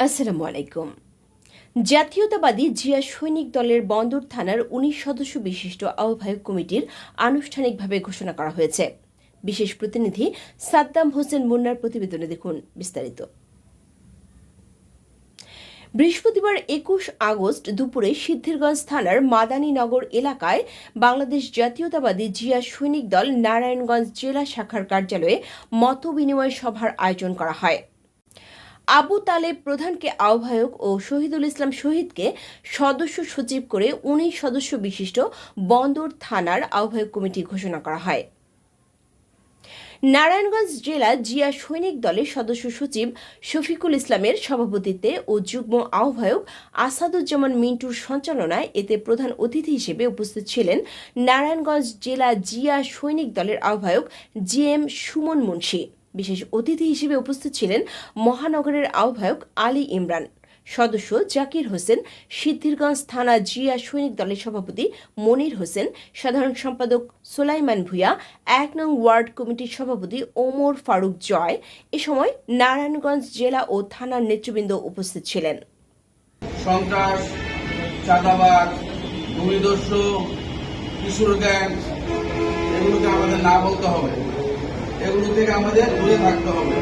আসসালামু আলাইকুম। জাতীয়তাবাদী জিয়া সৈনিক দলের বন্দর থানার উনিশ সদস্য বিশিষ্ট আহ্বায়ক কমিটির আনুষ্ঠানিকভাবে ঘোষণা করা হয়েছে। বিশেষ প্রতিনিধি সাদ্দাম হোসেন মুন্নার প্রতিবেদনে দেখুন বিস্তারিত। বৃহস্পতিবার একুশ আগস্ট দুপুরে সিদ্ধিরগঞ্জ থানার মাদানীনগর এলাকায় বাংলাদেশ জাতীয়তাবাদী জিয়া সৈনিক দল নারায়ণগঞ্জ জেলা শাখার কার্যালয়ে মত বিনিময় সভার আয়োজন করা হয়। আবু তালেব প্রধানকে আহ্বায়ক ও শহীদুল ইসলাম শহীদকে সদস্য সচিব করে উনিশ সদস্য বিশিষ্ট বন্দর থানার আহ্বায়ক কমিটি ঘোষণা করা হয়। নারায়ণগঞ্জ জেলা জিয়া সৈনিক দলের সদস্য সচিব শফিকুল ইসলামের সভাপতিত্বে ও যুগ্ম আহ্বায়ক আসাদুজ্জামান মিন্টুর সঞ্চালনায় এতে প্রধান অতিথি হিসেবে উপস্থিত ছিলেন নারায়ণগঞ্জ জেলা জিয়া সৈনিক দলের আহ্বায়ক জি এম সুমন মুন্সি। বিশেষ অতিথি হিসেবে উপস্থিত ছিলেন মহানগরের আহ্বায়ক আলী ইমরান, সদস্য জাকির হোসেন, সিদ্ধিরগঞ্জ থানা জিয়া সৈনিক দলের সভাপতি মনির হোসেন, সাধারণ সম্পাদক সোলাইমান ভুঁইয়া, এক নং ওয়ার্ড কমিটির সভাপতি ওমর ফারুক জয়। এ সময় নারায়ণগঞ্জ জেলা ও থানার নেতৃবৃন্দ উপস্থিত ছিলেন। সন্ত্রাস চাঁদাবাদ কিশোর গ্যাং, এগুলোকে আমাদের না বলতে হবে। এগুলো থেকে আমাদের দূরে থাকতে হবে।